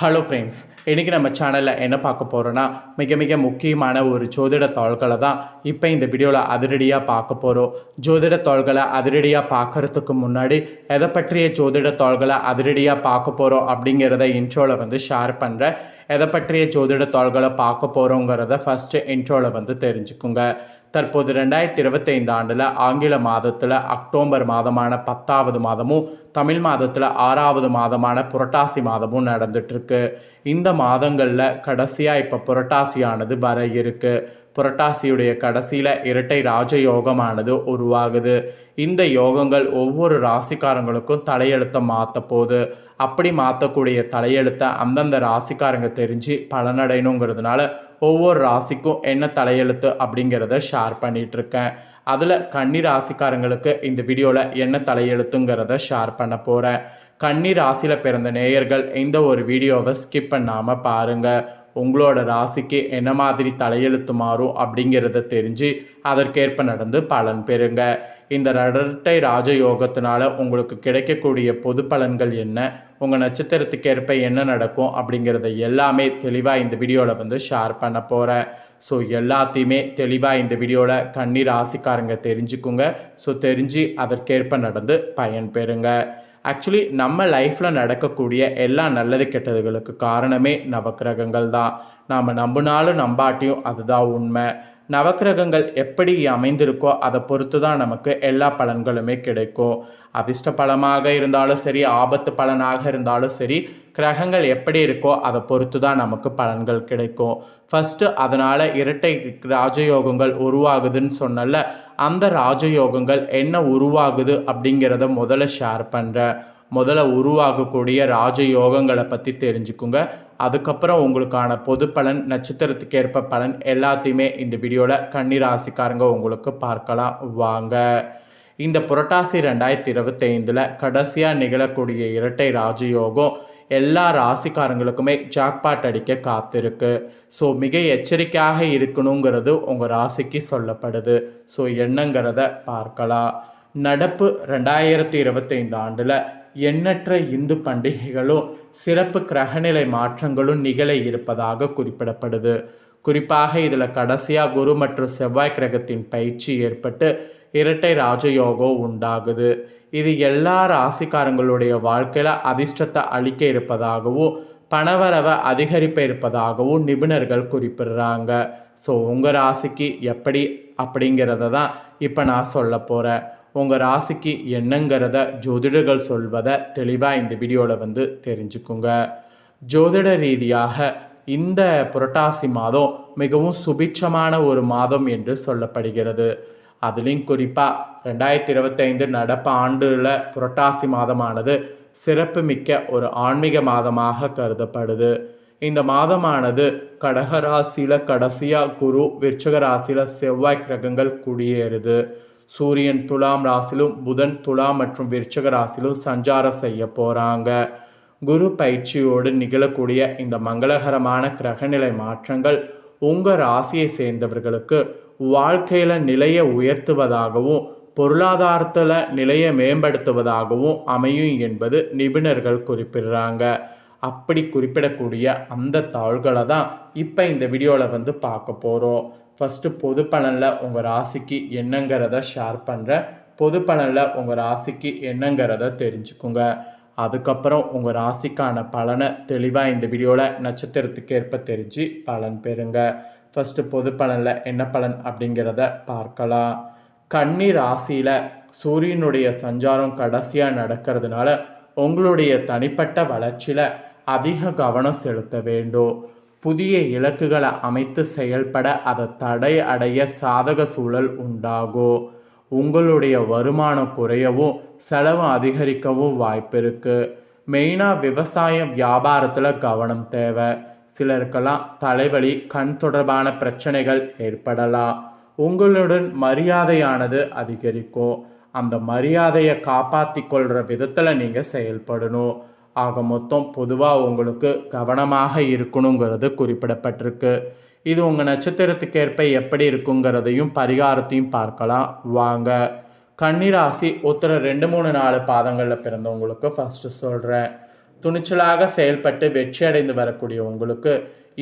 Hello friends இன்றைக்கி நம்ம சேனலில் என்ன பார்க்க போகிறோன்னா மிக மிக முக்கியமான ஒரு ஜோதிட தாள்களை தான் இப்போ இந்த வீடியோவில் அதிரடியாக பார்க்க போகிறோம் ஜோதிட தாள்களை அதிரடியாக பார்க்கறதுக்கு முன்னாடி எதை பற்றிய ஜோதிட தாள்களை அதிரடியாக பார்க்க போகிறோம் அப்படிங்கிறத இன்ட்ரோவில் வந்து ஷேர் பண்ணுறேன் எதை பற்றிய ஜோதிட தாள்களை பார்க்க போகிறோங்கிறத ஃபஸ்ட்டு இன்ட்ரோவில் வந்து தெரிஞ்சுக்குங்க. தற்போது ரெண்டாயிரத்தி இருபத்தைந்து ஆண்டில் ஆங்கில மாதத்தில் அக்டோபர் மாதமான பத்தாவது மாதமும் தமிழ் மாதத்தில் ஆறாவது மாதமான புரட்டாசி மாதமும் நடந்துட்டுருக்கு. இந்த மாதங்களில் கடைசியாக இப்போ புரட்டாசியானது வர இருக்கு. புரட்டாசியுடைய கடைசியில் இரட்டை ராஜ யோகமானது உருவாகுது. இந்த யோகங்கள் ஒவ்வொரு ராசிக்காரங்களுக்கும் தலையெழுத்தை மாற்ற போகுது. அப்படி மாற்றக்கூடிய தலையெழுத்தை அந்தந்த ராசிக்காரங்க தெரிஞ்சு பலனடையணுங்கிறதுனால ஒவ்வொரு ராசிக்கும் என்ன தலையெழுத்து அப்படிங்கிறத ஷேர் பண்ணிகிட்ருக்கேன் அதில் கன்னி ராசிக்காரங்களுக்கு இந்த வீடியோவில் என்ன தலையெழுத்துங்கிறத ஷேர் பண்ண போகிறேன் கன்னி ராசியில் பிறந்த நேயர்கள் இந்த ஒரு வீடியோவை ஸ்கிப் பண்ணாமல் பாருங்கள் உங்களோட ராசிக்கு என்ன மாதிரி தலையெழுத்து மாறும் அப்படிங்கிறத தெரிஞ்சு அதற்கேற்ப நடந்து பலன் பெறுங்க. இந்த இரட்டை ராஜயோகத்தினால உங்களுக்கு கிடைக்கக்கூடிய பொது பலன்கள் என்ன? உங்கள் நட்சத்திரத்துக்கேற்ப என்ன நடக்கும் அப்படிங்கிறத எல்லாமே தெளிவாக இந்த வீடியோவில் வந்து ஷேர் பண்ண போகிறேன் ஸோ எல்லாத்தையுமே தெளிவாக இந்த வீடியோவில் கண்ணீர் ராசிக்காரங்க தெரிஞ்சுக்குங்க. ஸோ தெரிஞ்சு அதற்கேற்ப நடந்து பயன் பெறுங்கள் ஆக்சுவலி நம்ம லைஃப்பில் நடக்கக்கூடிய எல்லா நல்லது கெட்டதுகளுக்கு காரணமே நவக்கிரகங்கள் தான் நாம் நம்பினாலும் நம்பாட்டியும் அதுதான் உண்மை. நவக்கிரகங்கள் எப்படி அமைந்திருக்கோ அதை பொறுத்து தான் நமக்கு எல்லா பலன்களுமே கிடைக்கும். அதிர்ஷ்ட பலமாக இருந்தாலும் சரி ஆபத்து பலனாக இருந்தாலும் சரி கிரகங்கள் எப்படி இருக்கோ அதை பொறுத்து தான் நமக்கு பலன்கள் கிடைக்கும். ஃபஸ்ட்டு அதனால் இரட்டை ராஜயோகங்கள் உருவாகுதுன்னு சொன்னல அந்த ராஜயோகங்கள் என்ன உருவாகுது அப்படிங்கிறத முதல்ல ஷேர் பண்ணுறேன் முதல்ல உருவாகக்கூடிய ராஜயோகங்களை பற்றி தெரிஞ்சுக்குங்க. அதுக்கப்புறம் உங்களுக்கான பொது பலன் நட்சத்திரத்துக்கு ஏற்ப பலன் எல்லாத்தையுமே இந்த வீடியோவில் கன்னிராசிக்காரங்க உங்களுக்கு பார்க்கலாம். வாங்க. இந்த புரட்டாசி ரெண்டாயிரத்தி இருபத்தைந்தில் கடைசியாக நிகழக்கூடிய இரட்டை ராஜயோகம் எல்லா ராசிக்காரங்களுக்குமே ஜாக்பாட் அடிக்க காத்திருக்கு. ஸோ மிக எச்சரிக்கையாக இருக்கணுங்கிறது உங்கள் ராசிக்கு சொல்லப்படுது. ஸோ என்னங்கிறத பார்க்கலாம். நடப்பு ரெண்டாயிரத்தி இருபத்தைந்து ஆண்டில் எண்ணற்ற இந்து பண்டிகைகளும் சிறப்பு கிரகநிலை மாற்றங்களும் நிகழ இருப்பதாக குறிப்பிடப்படுது. குறிப்பாக இதில் கடைசியாக குரு மற்றும் செவ்வாய் கிரகத்தின் பயிற்சி ஏற்பட்டு இரட்டை ராஜயோகம் உண்டாகுது. இது எல்லா ராசிக்காரங்களுடைய வாழ்க்கையில் அதிர்ஷ்டத்தை அளிக்க இருப்பதாகவும் பணவரவை அதிகரிப்ப இருப்பதாகவும் நிபுணர்கள் குறிப்பிடுறாங்க. ஸோ உங்கள் ராசிக்கு எப்படி அப்படிங்கிறத தான் இப்போ நான் சொல்ல போகிறேன் உங்கள் ராசிக்கு என்னங்கிறத ஜோதிடர்கள் சொல்வதை தெளிவாக இந்த வீடியோவில் வந்து தெரிஞ்சுக்குங்க. ஜோதிட ரீதியாக இந்த புரட்டாசி மாதம் மிகவும் சுபிட்சமான ஒரு மாதம் என்று சொல்லப்படுகிறது. அதுலேயும் குறிப்பாக ரெண்டாயிரத்தி இருபத்தைந்து நடப்பு ஆண்டில் புரட்டாசி மாதமானது சிறப்பு மிக்க ஒரு ஆன்மீக மாதமாக கருதப்படுது. இந்த மாதமானது கடகராசியில் கடைசியாக குரு விருச்சக ராசியில் செவ்வாய் கிரகங்கள் குடியேறுது. சூரியன் துலாம் ராசிலும் புதன் துலாம் மற்றும் விருச்சக ராசிலும் சஞ்சாரம் செய்ய போகிறாங்க குரு பயிற்சியோடு நிகழக்கூடிய இந்த மங்களகரமான கிரகநிலை மாற்றங்கள் உங்கள் ராசியை சேர்ந்தவர்களுக்கு வாழ்க்கையில் நிலையை உயர்த்துவதாகவும் பொருளாதாரத்தில் நிலையை மேம்படுத்துவதாகவும் அமையும் என்பது நிபுணர்கள் குறிப்பிடுறாங்க. அப்படி குறிப்பிடக்கூடிய அந்த தாள்களை தான் இப்போ இந்த வீடியோவில் வந்து பார்க்க போகிறோம் ஃபஸ்ட்டு பொது பலனில் உங்கள் ராசிக்கு என்னங்கிறத ஷேர் பண்ணுறேன் பொது பலனில் உங்கள் ராசிக்கு என்னங்கிறத தெரிஞ்சுக்குங்க. அதுக்கப்புறம் உங்கள் ராசிக்கான பலனை தெளிவாக இந்த வீடியோவில் நட்சத்திரத்துக்கு ஏற்ப தெரிஞ்சு பலன் பெறுங்க. ஃபஸ்ட்டு பொது பலனில் என்ன பலன் அப்படிங்கிறத பார்க்கலாம். கன்னி ராசியில் சூரியனுடைய சஞ்சாரம் கடைசியாக நடக்கிறதுனால உங்களுடைய தனிப்பட்ட வளர்ச்சியில் அதிக கவனம் செலுத்த வேண்டும். புதிய இலக்குகளை அமைத்து செயல்பட அதை தடை அடைய சாதக சூழல் உண்டாகும் உங்களுடைய வருமானம் குறையவும் செலவு அதிகரிக்கவும் வாய்ப்பு இருக்குது மெயினாக விவசாயம் வியாபாரத்தில் கவனம் தேவை. சிலருக்கெல்லாம் தலைவலி கண் தொடர்பான பிரச்சனைகள் ஏற்படலாம். உங்களுடன் மரியாதையானது அதிகரிக்கும். அந்த மரியாதையை காப்பாற்றி கொள்கிற விதத்தில் நீங்கள் செயல்படணும். ஆக மொத்தம் பொதுவாக உங்களுக்கு கவனமாக இருக்கணுங்கிறது குறிப்பிடப்பட்டிருக்கு. இது உங்கள் நட்சத்திரத்துக்கேற்ப எப்படி இருக்குங்கிறதையும் பரிகாரத்தையும் பார்க்கலாம். வாங்க. கன்னிராசி உத்தர ரெண்டு மூணு நாலு பாதங்களில் பிறந்தவங்களுக்கு ஃபஸ்ட்டு சொல்கிறேன் துணிச்சலாக செயல்பட்டு வெற்றி அடைந்து வரக்கூடிய உங்களுக்கு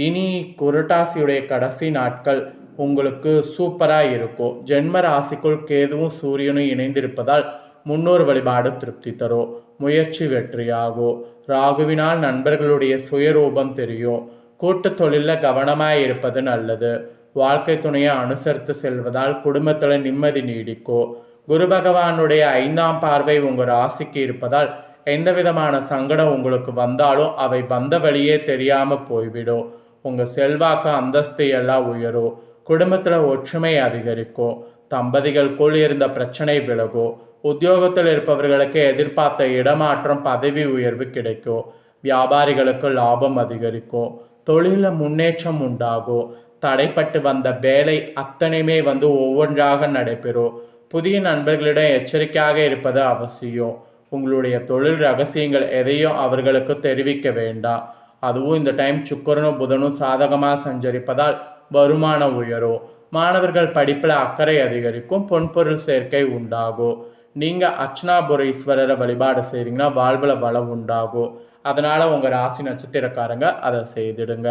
இனி குருட்டாசியுடைய கடைசி நாட்கள் உங்களுக்கு சூப்பராக இருக்கும். ஜென்ம ராசிக்குள் கேதுவும் சூரியனும் இணைந்திருப்பதால் முன்னோர் வழிபாடு திருப்தி தரும். முயற்சி வெற்றியாகும் ராகுவினால் நண்பர்களுடைய சுயரூபம் தெரியும். கூட்டு தொழிலில் கவனமாக இருப்பது நல்லது. வாழ்க்கை துணையை அனுசரித்து செல்வதால் குடும்பத்தில் நிம்மதி நீடிக்கும். குரு பகவானுடைய ஐந்தாம் பார்வை உங்கள் ராசிக்கு இருப்பதால் எந்த விதமான சங்கடம் உங்களுக்கு வந்தாலும் அவை வந்த வழியே தெரியாமல் போய்விடும். உங்கள் செல்வாக்கு அந்தஸ்து எல்லாம் உயரும். குடும்பத்தில் ஒற்றுமை அதிகரிக்கும். தம்பதிகளுக்குள் இருந்த பிரச்சனை விலகும். உத்தியோகத்தில் இருப்பவர்களுக்கு எதிர்பார்த்த இடமாற்றம் பதவி உயர்வு கிடைக்கும். வியாபாரிகளுக்கு லாபம் அதிகரிக்கும். தொழிலில் முன்னேற்றம் உண்டாகும். தடைப்பட்டு வந்த வேலை அத்தனையுமே வந்து ஒவ்வொன்றாக நடைபெறும். புதிய நண்பர்களிடம் எச்சரிக்கையாக இருப்பது அவசியம். உங்களுடைய தொழில் ரகசியங்கள் எதையும் அவர்களுக்கு தெரிவிக்க வேண்டாம். அதுவும் இந்த டைம் சுக்கரனும் புதனும் சாதகமாக சஞ்சரிப்பதால் வருமானம் உயரும். மாணவர்கள் படிப்பில் அக்கறை அதிகரிக்கும். பொன்பொருள் சேர்க்கை உண்டாகும். நீங்கள் அர்ச்சனாபுரீஸ்வரரை வழிபாடு செய்தீங்கன்னா வாழ்வில் வளம் உண்டாகும். அதனால் உங்கள் ராசி நட்சத்திரக்காரங்க அதை செய்திடுங்க.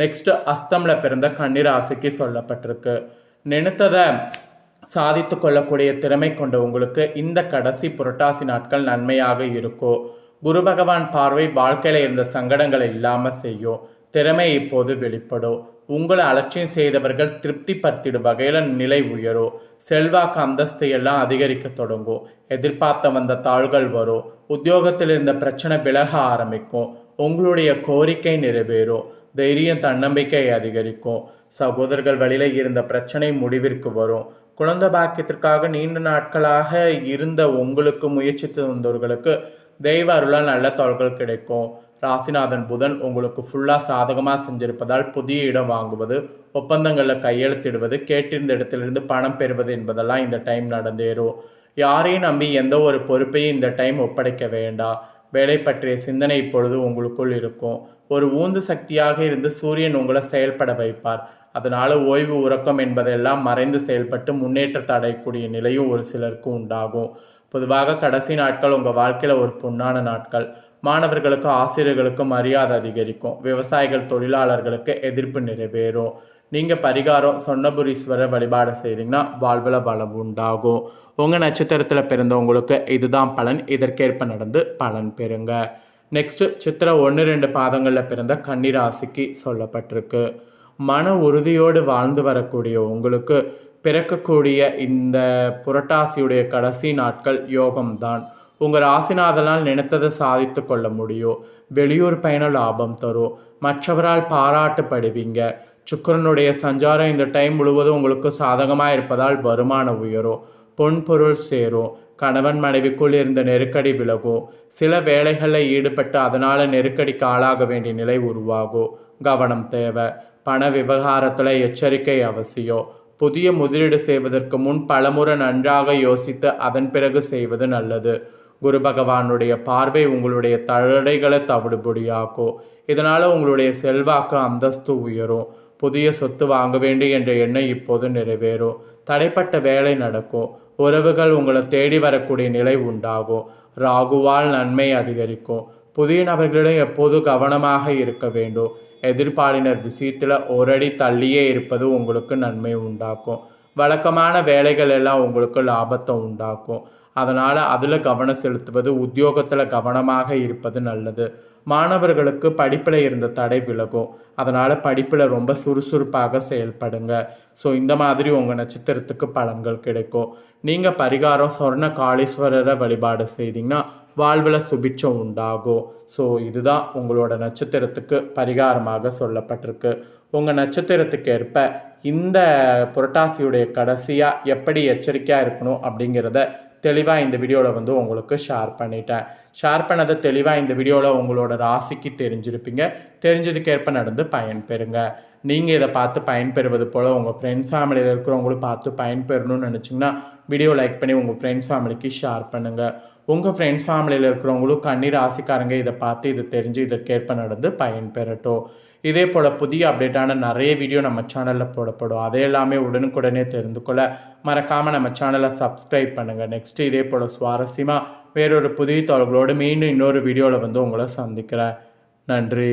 நெக்ஸ்ட்டு அஸ்தமில் பிறந்த கன்னிராசிக்கு சொல்லப்பட்டிருக்கு. நினைத்ததை சாதித்து கொள்ளக்கூடிய திறமை கொண்ட உங்களுக்கு இந்த கடைசி புரட்டாசி நாட்கள் நன்மையாக இருக்கும். குரு பகவான் பார்வை வாழ்க்கையில் இருந்த சங்கடங்களை இல்லாமல் செய்யும். திறமை இப்போது வெளிப்படும். உங்களை அலட்சியம் செய்தவர்கள் திருப்திப்படுத்திடும் வகையில் நிலை உயரும் செல்வாக்கு அந்தஸ்து எல்லாம் அதிகரிக்க தொடங்கும். எதிர்பார்த்த வந்த தாள்கள் வரும். உத்தியோகத்தில் இருந்த பிரச்சனை விலக ஆரம்பிக்கும். உங்களுடைய கோரிக்கை நிறைவேறும். தைரியம் தன்னம்பிக்கை அதிகரிக்கும். சகோதரர்கள் வழியில் இருந்த பிரச்சனை முடிவிற்கு வரும். குழந்தை பாக்கியத்திற்காக நீண்ட நாட்களாக இருந்த உங்களுக்கு முயற்சித்து வந்தவர்களுக்கு தெய்வ அருளால் நல்ல தொல்கள் கிடைக்கும். ராசிநாதன் புதன் உங்களுக்கு ஃபுல்லாக சாதகமாக செஞ்சிருப்பதால் புதிய இடம் வாங்குவது ஒப்பந்தங்களில் கையெழுத்திடுவது கேட்டிருந்த இடத்திலிருந்து பணம் பெறுவது என்பதெல்லாம் இந்த டைம் நடந்தேறும். யாரையும் நம்பி எந்த ஒரு பொறுப்பையும் இந்த டைம் ஒப்படைக்க வேண்டாம். வேலை பற்றிய சிந்தனை இப்பொழுது உங்களுக்குள் இருக்கும். ஒரு ஊந்து சக்தியாக இருந்து சூரியன் உங்களை செயல்பட வைப்பார். அதனால் ஓய்வு உறக்கம் என்பதெல்லாம் மறைந்து செயல்பட்டு முன்னேற்றத்தை அடையக்கூடிய நிலையும் ஒரு சிலருக்கு உண்டாகும். பொதுவாக கடைசி நாட்கள் உங்கள் வாழ்க்கையில் ஒரு பொன்னான நாட்கள். மாணவர்களுக்கும் ஆசிரியர்களுக்கும் மரியாதை அதிகரிக்கும். விவசாயிகள் தொழிலாளர்களுக்கு எதிர்ப்பு நிறைவேறும். நீங்கள் பரிகாரம் சொன்னபுரீஸ்வரர் வழிபாடு செய்தீங்கன்னா வாழ்வில் பலம் உண்டாகும். உங்கள் நட்சத்திரத்தில் பிறந்தவங்களுக்கு இதுதான் பலன். இதற்கேற்ப நடந்து பலன் பெறுங்க. நெக்ஸ்ட்டு சித்திரை ஒன்று ரெண்டு பாதங்களில் பிறந்த கன்னிராசிக்கு சொல்லப்பட்டிருக்கு. மன உறுதியோடு வாழ்ந்து வரக்கூடிய உங்களுக்கு பிறக்கக்கூடிய இந்த புரட்டாசியுடைய கடைசி நாட்கள் யோகம்தான். உங்கள் ராசிநாதனால் நினைத்ததை சாதித்து கொள்ள முடியும் வெளியூர் பயணம் லாபம் தரும் மற்றவரால் பாராட்டுப்படுவீங்க. சுக்கரனுடைய சஞ்சாரம் இந்த டைம் முழுவதும் உங்களுக்கு சாதகமாக இருப்பதால் வருமானம் உயரும் பொன் பொருள் சேரும் கணவன் மனைவிக்குள் இருந்த நெருக்கடி விலகும் சில வேலைகளில் ஈடுபட்டு அதனால் நெருக்கடிக்கு ஆளாக வேண்டிய நிலை உருவாகும் கவனம் தேவை. பண விவகாரத்தில் எச்சரிக்கை அவசியம் புதிய முதலீடு செய்வதற்கு முன் பலமுறை நன்றாக யோசித்து அதன் பிறகு செய்வது நல்லது. குரு பகவானுடைய பார்வை உங்களுடைய தடைகளை தவிடுபடியாக்கும். இதனால் உங்களுடைய செல்வாக்கு அந்தஸ்து உயரும். புதிய சொத்து வாங்க வேண்டும் என்ற எண்ணம் இப்போது நிறைவேறும். தடைப்பட்ட வேலை நடக்கும். உறவுகள் உங்களை தேடி வரக்கூடிய நிலை உண்டாகும். ராகுவால் நன்மை அதிகரிக்கும். புதிய நபர்களிடம் எப்போது கவனமாக இருக்க வேண்டும்? எதிர்பாலினர் விஷயத்தில் ஒரு அடி தள்ளியே இருப்பது உங்களுக்கு நன்மை உண்டாக்கும். வழக்கமான வேலைகள் எல்லாம் உங்களுக்கு லாபத்தை உண்டாக்கும். அதனால் அதில் கவனம் செலுத்துவது உத்தியோகத்தில் கவனமாக இருப்பது நல்லது. மாணவர்களுக்கு படிப்பில் இருந்த தடை விலகும். அதனால் படிப்பில் ரொம்ப சுறுசுறுப்பாக செயல்படுங்க. ஸோ இந்த மாதிரி உங்கள் நட்சத்திரத்துக்கு பலன்கள் கிடைக்கும். நீங்கள் பரிகாரம் சொர்ண காளீஸ்வரரை வழிபாடு செய்தீங்கன்னா வாழ்வில் சுபிட்சம் உண்டாகும். ஸோ இதுதான் உங்களோட நட்சத்திரத்துக்கு பரிகாரமாக சொல்லப்பட்டிருக்கு. உங்கள் நட்சத்திரத்துக்கு ஏற்ப இந்த புரட்டாசியுடைய கடைசியாக எப்படி எச்சரிக்கையாக இருக்கணும் அப்படிங்கிறத தெளிவாக இந்த வீடியோவில் வந்து உங்களுக்கு ஷேர் பண்ணிட்டேன். ஷேர் பண்ணதை தெளிவாக இந்த வீடியோவில் உங்களோட ராசிக்கு தெரிஞ்சிருப்பீங்க. தெரிஞ்சதுக்கேற்ப நடந்து பயன்பெறுங்க. நீங்கள் இதை பார்த்து பயன்பெறுவது போல் உங்கள் ஃப்ரெண்ட்ஸ் ஃபேமிலியில் இருக்கிறவங்களும் பார்த்து பயன்பெறணும்னு நினச்சிங்கன்னா வீடியோ லைக் பண்ணி உங்கள் ஃப்ரெண்ட்ஸ் ஃபேமிலிக்கு ஷேர் பண்ணுங்கள் உங்கள் ஃப்ரெண்ட்ஸ் ஃபேமிலியில் இருக்கிறவங்களும் கண்ணீர் ராசிக்காரங்க இதை பார்த்து இதை தெரிஞ்சு இதற்கேற்ப நடந்து பயன்பெறட்டும். இதே போல் புதிய அப்டேட்டான நிறைய வீடியோ நம்ம சேனலில் போடப்படும். அதை எல்லாமே உடனுக்குடனே தெரிந்து கொள்ள மறக்காமல் நம்ம சேனலை சப்ஸ்கிரைப் பண்ணுங்கள் நெக்ஸ்ட்டு இதே போல் சுவாரஸ்யமாக வேறொரு புதிய தகவல்களோடு மீண்டும் இன்னொரு வீடியோவில் வந்து உங்களை சந்திக்கிறேன். நன்றி.